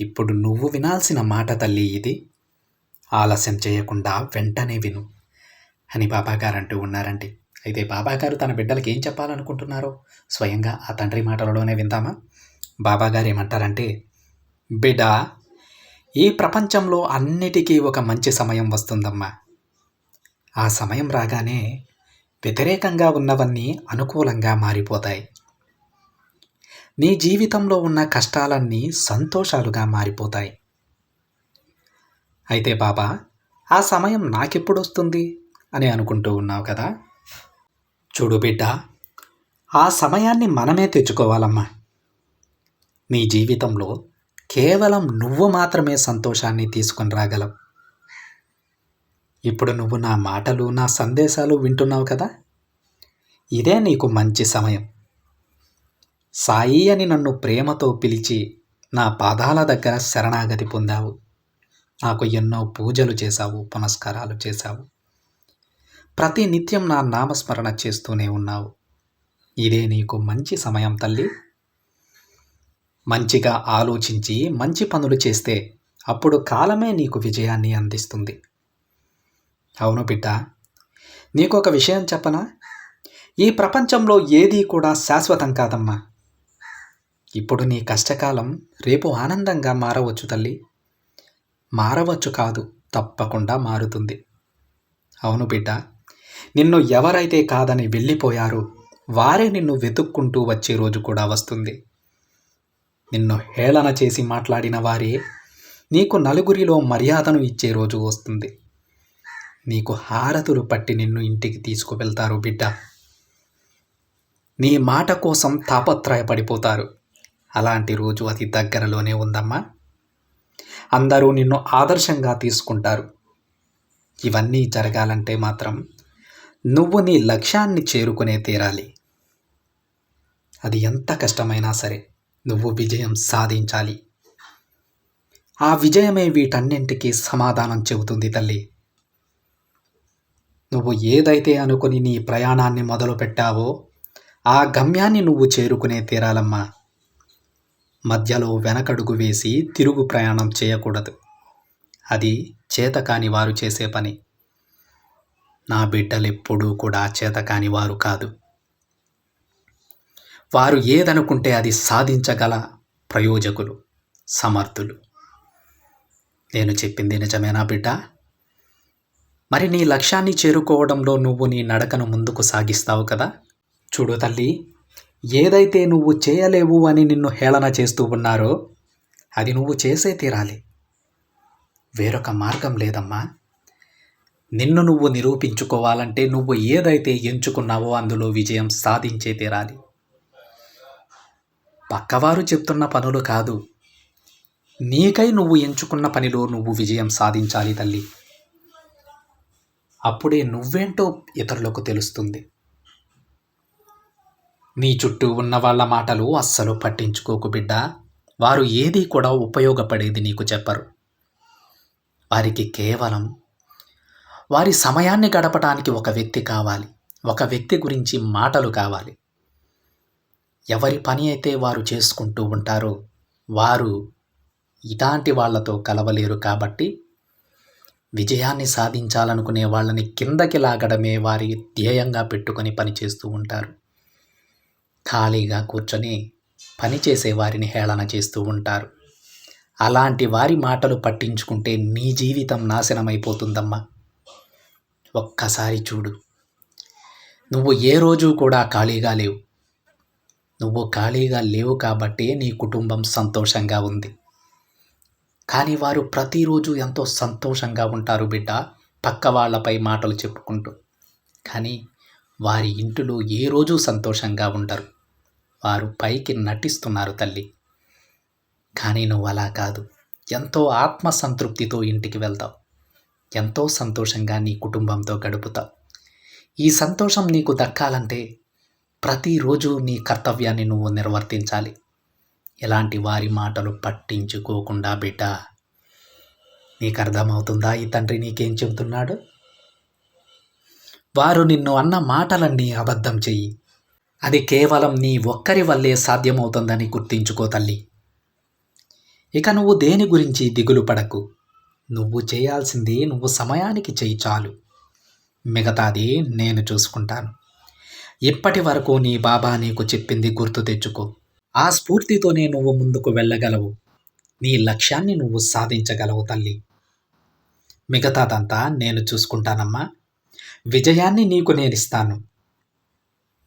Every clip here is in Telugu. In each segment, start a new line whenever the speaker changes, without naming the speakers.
ఇప్పుడు నువ్వు వినాల్సిన మాట తల్లి ఇది. ఆలస్యం చేయకుండా వెంటనే విను అని బాబాగారు అంటూ ఉన్నారండి. అయితే బాబాగారు తన బిడ్డలకి ఏం చెప్పాలనుకుంటున్నారో స్వయంగా ఆ తండ్రి మాటలలోనే విందామా? బాబాగారు ఏమంటారంటే బిడ్డ ఈ ప్రపంచంలో అన్నిటికీ ఒక మంచి సమయం వస్తుందమ్మా. ఆ సమయం రాగానే వ్యతిరేకంగా ఉన్నవన్నీ అనుకూలంగా మారిపోతాయి. నీ జీవితంలో ఉన్న కష్టాలన్నీ సంతోషాలుగా మారిపోతాయి. అయితే బాబా ఆ సమయం నాకెప్పుడొస్తుంది అని అనుకుంటూ ఉన్నావు కదా? చూడు బిడ్డ ఆ సమయాన్ని మనమే తెచ్చుకోవాలమ్మా. నీ జీవితంలో కేవలం నువ్వు మాత్రమే సంతోషాన్ని తీసుకొని రాగలవు. ఇప్పుడు నువ్వు నా మాటలు నా సందేశాలు వింటున్నావు కదా? ఇదే నీకు మంచి సమయం. సాయి అని నన్ను ప్రేమతో పిలిచి నా పాదాల దగ్గర శరణాగతి పొందావు. నాకు ఎన్నో పూజలు చేశావు పునస్కారాలు చేశావు. ప్రతి నిత్యం నా నామస్మరణ చేస్తూనే ఉన్నావు. ఇదే నీకు మంచి సమయం తల్లి. మంచిగా ఆలోచించి మంచి పనులు చేస్తే అప్పుడు కాలమే నీకు విజయాన్ని అందిస్తుంది. అవును బిడ్డ నీకు ఒక విషయం చెప్పనా? ఈ ప్రపంచంలో ఏదీ కూడా శాశ్వతం కాదమ్మా. ఇప్పుడు నీ కష్టకాలం రేపు ఆనందంగా మారవచ్చు తల్లి. మారవచ్చు కాదు తప్పకుండా మారుతుంది. అవును బిడ్డ నిన్ను ఎవరైతే కాదని వెళ్ళిపోయారో వారే నిన్ను వెతుక్కుంటూ వచ్చే రోజు కూడా వస్తుంది. నిన్ను హేళన చేసి మాట్లాడిన వారే నీకు నలుగురిలో మర్యాదను ఇచ్చే రోజు వస్తుంది. నీకు హారతులు పట్టి నిన్ను ఇంటికి తీసుకువెళ్తారు బిడ్డ. నీ మాట కోసం తాపత్రయపడిపోతారు. అలాంటి రోజు అతి దగ్గరలోనే ఉందమ్మా. అందరూ నిన్ను ఆదర్శంగా తీసుకుంటారు. ఇవన్నీ జరగాలంటే మాత్రం నువ్వు నీ లక్ష్యాన్ని చేరుకునే తీరాలి. అది ఎంత కష్టమైనా సరే నువ్వు విజయం సాధించాలి. ఆ విజయమే వీటన్నింటికీ సమాధానం చెబుతుంది తల్లి. నువ్వు ఏదైతే అనుకుని నీ ప్రయాణాన్ని మొదలు పెట్టావో ఆ గమ్యాన్ని నువ్వు చేరుకునే తీరాలమ్మా. మధ్యలో వెనకడుగు వేసి తిరుగు ప్రయాణం చేయకూడదు. అది చేతకాని వారు చేసే పని. నా బిడ్డలెప్పుడూ కూడా చేతకాని వారు కాదు. వారు ఏదనుకుంటే అది సాధించగల ప్రయోజకులు సమర్థులు. నేను చెప్పింది నిజమేనా బిడ్డ? మరి నీ లక్ష్యాన్ని చేరుకోవడంలో నువ్వు నీ నడకను ముందుకు సాగిస్తావు కదా? చూడు తల్లి ఏదైతే నువ్వు చేయలేవు అని నిన్ను హేళన చేస్తూ ఉన్నారో అది నువ్వు చేసే తీరాలి. వేరొక మార్గం లేదమ్మా. నిన్ను నువ్వు నిరూపించుకోవాలంటే నువ్వు ఏదైతే ఎంచుకున్నావో అందులో విజయం సాధించే తీరాలి. పక్కవారు చెప్తున్న పనులు కాదు. నీకై నువ్వు ఎంచుకున్న పనిలో నువ్వు విజయం సాధించాలి తల్లి. అప్పుడే నువ్వేంటో ఇతరులకు తెలుస్తుంది. నీ చుట్టూ ఉన్న వాళ్ళ మాటలు అస్సలు పట్టించుకోకు బిడ్డ. వారు ఏది కూడా ఉపయోగపడేది నీకు చెప్పరు. వారికి కేవలం వారి సమయాన్ని గడపడానికి ఒక వ్యక్తి కావాలి. ఒక వ్యక్తి గురించి మాటలు కావాలి. ఎవరి పని అయితే వారు చేసుకుంటూ ఉంటారో వారు ఇలాంటి వాళ్ళతో కలవలేరు కాబట్టి విజయాన్ని సాధించాలనుకునే వాళ్ళని కిందకి లాగడమే వారి ధ్యేయంగా పెట్టుకొని పనిచేస్తూ ఉంటారు. ఖాళీగా కూర్చొని పనిచేసే వారిని హేళన చేస్తూ ఉంటారు. అలాంటి వారి మాటలు పట్టించుకుంటే నీ జీవితం నాశనమైపోతుందమ్మా. ఒక్కసారి చూడు. నువ్వు ఏ రోజు కూడా ఖాళీగా లేవు. నువ్వు ఖాళీగా లేవు కాబట్టే నీ కుటుంబం సంతోషంగా ఉంది. కానీ వారు ప్రతిరోజు ఎంతో సంతోషంగా ఉంటారు బిడ్డ పక్క వాళ్ళపై మాటలు చెప్పుకుంటూ. కానీ వారి ఇంటిలో ఏ రోజు సంతోషంగా ఉంటారు వారు పైకి నటిస్తున్నారు తల్లి. కానీ నువ్వు అలా కాదు. ఎంతో ఆత్మసంతృప్తితో ఇంటికి వెళ్తావు. ఎంతో సంతోషంగా నీ కుటుంబంతో గడుపుతావు. ఈ సంతోషం నీకు దక్కాలంటే ప్రతిరోజు నీ కర్తవ్యాన్ని నువ్వు నిర్వర్తించాలి. ఎలాంటి వారి మాటలు పట్టించుకోకుండా బిడ్డ. నీకు అర్థమవుతుందా ఈ తండ్రి నీకేం చెబుతున్నాడు? వారు నిన్ను అన్న మాటలన్నీ అబద్ధం చెయ్యి. అది కేవలం నీ ఒక్కరి వల్లే సాధ్యమవుతుందని గుర్తించుకో తల్లి. ఇక నువ్వు దేని గురించి దిగులు పడకు. నువ్వు చేయాల్సింది నువ్వు సమయానికి చెయ్యి చాలు. మిగతాది నేను చూసుకుంటాను. ఇప్పటి వరకు నీ బాబా నీకు చెప్పింది గుర్తు తెచ్చుకో. ఆ స్ఫూర్తితోనే నువ్వు ముందుకు వెళ్ళగలవు. నీ లక్ష్యాన్ని నువ్వు సాధించగలవు తల్లి. మిగతాదంతా నేను చూసుకుంటానమ్మా. విజయాన్ని నీకు నేనిస్తాను.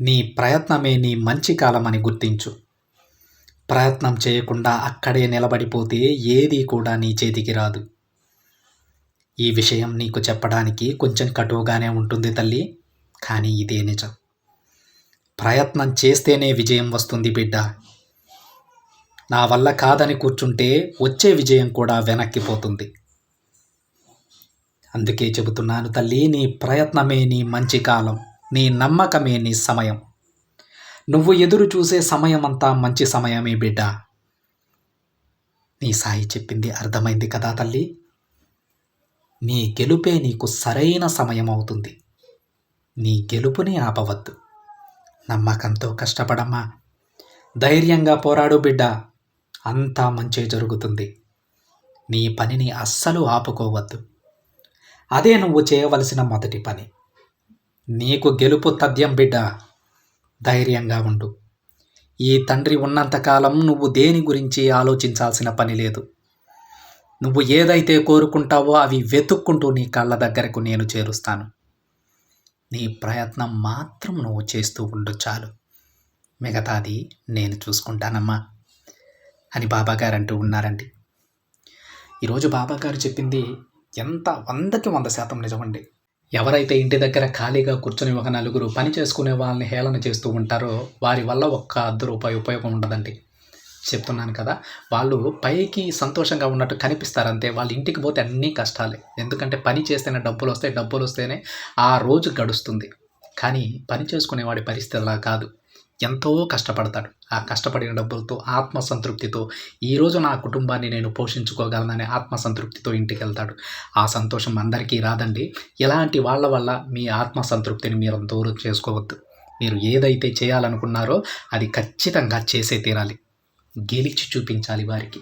నీ ప్రయత్నమే నీ మంచి కాలమని గుర్తించు. ప్రయత్నం చేయకుండా అక్కడే నిలబడిపోతే ఏది కూడా నీ చేతికి రాదు. ఈ విషయం నీకు చెప్పడానికి కొంచెం కటువుగానే ఉంటుంది తల్లి కానీ ఇదే నిజం. ప్రయత్నం చేస్తేనే విజయం వస్తుంది బిడ్డ. నా వల్ల కాదని కూర్చుంటే వచ్చే విజయం కూడా వెనక్కిపోతుంది అందుకే చెబుతున్నాను తల్లి నీ ప్రయత్నమే నీ మంచి కాలం. నీ నమ్మకమే నీ సమయం. నువ్వు ఎదురు చూసే సమయం అంతా మంచి సమయమే బిడ్డ. నీ సాయి చెప్పింది అర్థమైంది కదా తల్లి? నీ గెలుపే నీకు సరైన సమయం అవుతుంది నీ గెలుపుని ఆపవద్దు. నమ్మకంతో కష్టపడమ్మా. ధైర్యంగా పోరాడు బిడ్డ. అంతా మంచే జరుగుతుంది. నీ పనిని అస్సలు ఆపుకోవద్దు. అదే నువ్వు చేయవలసిన మొదటి పని. నీకు గెలుపు తథ్యం బిడ్డ ధైర్యంగా ఉండు. ఈ తండ్రి ఉన్నంతకాలం నువ్వు దేని గురించి ఆలోచించాల్సిన పని లేదు. నువ్వు ఏదైతే కోరుకుంటావో అవి వెతుక్కుంటూ నీ కళ్ళ దగ్గరకు నేను చేరుస్తాను. నీ ప్రయత్నం మాత్రం నువ్వు చేస్తూ ఉండు చాలు. మిగతాది నేను చూసుకుంటానమ్మా అని బాబాగారు అంటూ ఉన్నారండి. ఈరోజు బాబాగారు చెప్పింది ఎంత వందకి వంద శాతం నిజమండి. ఎవరైతే ఇంటి దగ్గర ఖాళీగా కూర్చొని ఒక నలుగురు పని చేసుకునే వాళ్ళని హేళన చేస్తూ ఉంటారో వారి వల్ల ఒక్క అర్ధ రూపాయి ఉపయోగం ఉండదండి. చెప్తున్నాను కదా వాళ్ళు పైకి సంతోషంగా ఉన్నట్టు కనిపిస్తారు అంతే వాళ్ళ ఇంటికి పోతే అన్నీ కష్టాలే. ఎందుకంటే పని చేస్తేనే డబ్బులు వస్తాయి డబ్బులు వస్తేనే ఆ రోజు గడుస్తుంది. కానీ పని చేసుకునేవాడి పరిస్థితి అలా కాదు. ఎంతో కష్టపడతాడు. ఆ కష్టపడిన డబ్బులతో ఆత్మసంతృప్తితో ఈరోజు నా కుటుంబాన్ని నేను పోషించుకోగలననే ఆత్మసంతృప్తితో ఇంటికి వెళ్తాడు ఆ సంతోషం అందరికీ రాదండి. ఇలాంటి వాళ్ళ వల్ల మీ ఆత్మసంతృప్తిని మీరు దూరం చేసుకోవద్దు. మీరు ఏదైతే చేయాలనుకున్నారో అది ఖచ్చితంగా చేసే తీరాలి. గెలిచి చూపించాలి వారికి.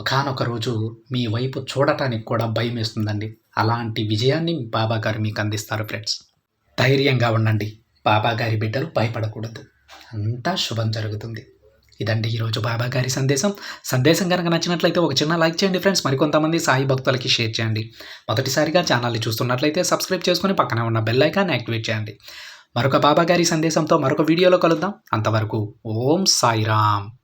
ఒకనొక రోజు మీ వైపు చూడటానికి కూడా భయం వేస్తుందండి అలాంటి విజయాన్ని బాబా గారు మీకు అందిస్తారు ఫ్రెండ్స్. ధైర్యంగా ఉండండి. బాబా గారి బిడ్డలు భయపడకూడదు. అంతా శుభం జరుగుతుంది. ఇదండి ఈరోజు బాబా గారి సందేశం. సందేశం కనుక నచ్చినట్లయితే ఒక చిన్న లైక్ చేయండి ఫ్రెండ్స్. మరికొంతమంది సాయి భక్తులకి షేర్ చేయండి. మొదటిసారిగా ఛానల్ని చూస్తున్నట్లయితే సబ్స్క్రైబ్ చేసుకుని పక్కనే ఉన్న బెల్ ఐకాన్ యాక్టివేట్ చేయండి. మరొక బాబా గారి సందేశంతో మరొక వీడియోలో కలుద్దాం. అంతవరకు ఓం సాయిరామ్.